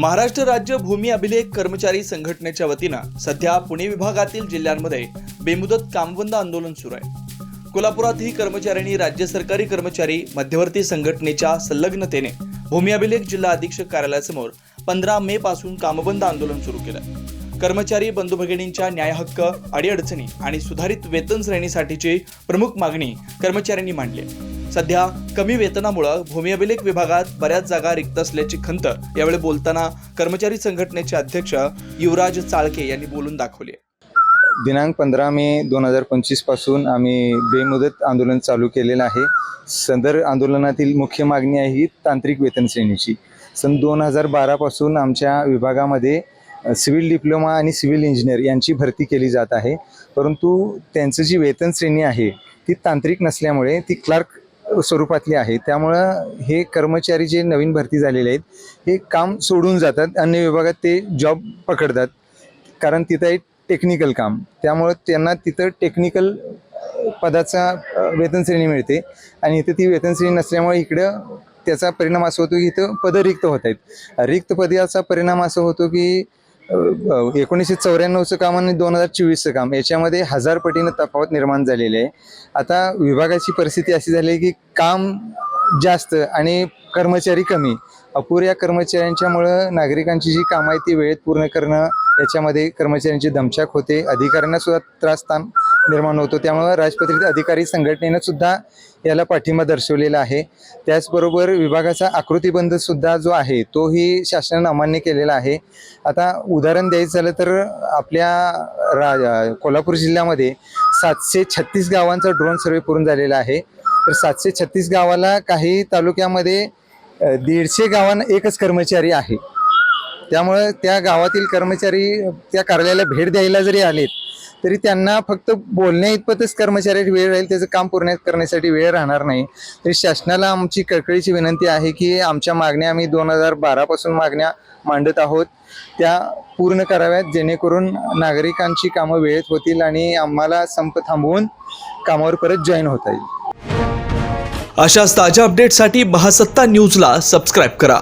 महाराष्ट्र राज्य भूमी अभिलेख कर्मचारी संघटनेच्या वतीनं सध्या पुणे विभागातील जिल्ह्यांमध्ये बेमुदत कामबंद आंदोलन सुरू आहे कोल्हापुरातही कर्मचाऱ्यांनी राज्य सरकारी कर्मचारी मध्यवर्ती संघटनेच्या संलग्नतेने भूमी अभिलेख जिल्हा अधीक्षक कार्यालयासमोर पंधरा मे पासून कामबंद आंदोलन सुरू केलं कर्मचारी बंधू भगिनींच्या न्याय हक्क अडीअडचणी आणि सुधारित वेतन श्रेणीसाठीची प्रमुख मागणी कर्मचाऱ्यांनी मांडली आहे. सध्या कमी वेतनामुळं भूमी अभिलेख विभागात बऱ्याच जागा रिक्त असल्याची खंत यावेळी बोलताना कर्मचारी संघटनेचे अध्यक्ष युवराज चाळके यांनी बोलून दाखवली. दिनांक पंधरा मे दोन हजार पंचवीसपासून आम्ही बेमुदत आंदोलन चालू केलेलं आहे. सदर आंदोलनातील मुख्य मागणी आहे ही तांत्रिक वेतन श्रेणीची. सन दोन हजार बारापासून आमच्या विभागामध्ये सिव्हिल डिप्लोमा आणि सिव्हिल इंजिनियर यांची भरती केली जात आहे. परंतु त्यांचं जी वेतन श्रेणी आहे ती तांत्रिक नसल्यामुळे ती क्लार्क स्वरूपातली आहे. त्यामुळं हे कर्मचारी जे नवीन भरती झालेले आहेत हे काम सोडून जातात. अन्य विभागात ते जॉब पकडतात. कारण तिथं आहे टेक्निकल काम. त्यामुळं त्यांना तिथं टेक्निकल पदाचा वेतन श्रेणी मिळते. आणि इथं ती वेतन श्रेणी नसल्यामुळे इकडं त्याचा परिणाम असा होतो की इथं पदं रिक्त होत आहेत. रिक्त पदाचा परिणाम असा होतो की एकोणीसशे चौऱ्याण्णवचं काम आणि दोन हजार चोवीसचं काम याच्यामध्ये हजार पटीनं तफावत निर्माण झालेली आहे. आता विभागाची परिस्थिती अशी झाली आहे की काम जास्त आणि कर्मचारी कमी. अपुऱ्या कर्मचाऱ्यांच्यामुळं नागरिकांची जी कामं आहे ती वेळेत पूर्ण करणं याच्यामध्ये कर्मचाऱ्यांची दमछाक होते. अधिकाऱ्यांना सुद्धा त्रासस्थान निर्माण होतो. त्यामुळं राजपत्रित अधिकारी संघटनेनं सुद्धा याला पाठिंबा दर्शवलेला आहे. त्याचबरोबर विभागाचा आकृतीबंध सुद्धा जो आहे तोही शासनानं अमान्य केलेला आहे. आता उदाहरण द्यायचं झालं तर आपल्या रा कोल्हापूर जिल्ह्यामध्ये सातशे छत्तीस गावांचा ड्रोन सर्वे पूर्ण झालेला आहे. तर सातशे छत्तीस गावाला काही तालुक्यामध्ये दीडशे गावांना एकच कर्मचारी आहे. त्यामुळं त्या गावातील कर्मचारी त्या कार्यालयाला भेट द्यायला जरी आलेत तरी त्यांना फक्त बोलण्या इतपतच कर्मचाऱ्याची वेळ राहील त्याचं काम पूर्ण करण्यासाठी वेळ राहणार नाही. तरी शासनाला आमची कळकळीची विनंती आहे की आमच्या मागण्या आम्ही दोन हजार बारापासून मागण्या मांडत आहोत. त्या पूर्ण कराव्यात जेणेकरून नागरिकांची कामं वेळेत होतील आणि आम्हाला संप थांबवून कामावर परत जॉईन होता येईल. अशाच ताज्या अपडेटसाठी महासत्ता न्यूजला सबस्क्राईब करा.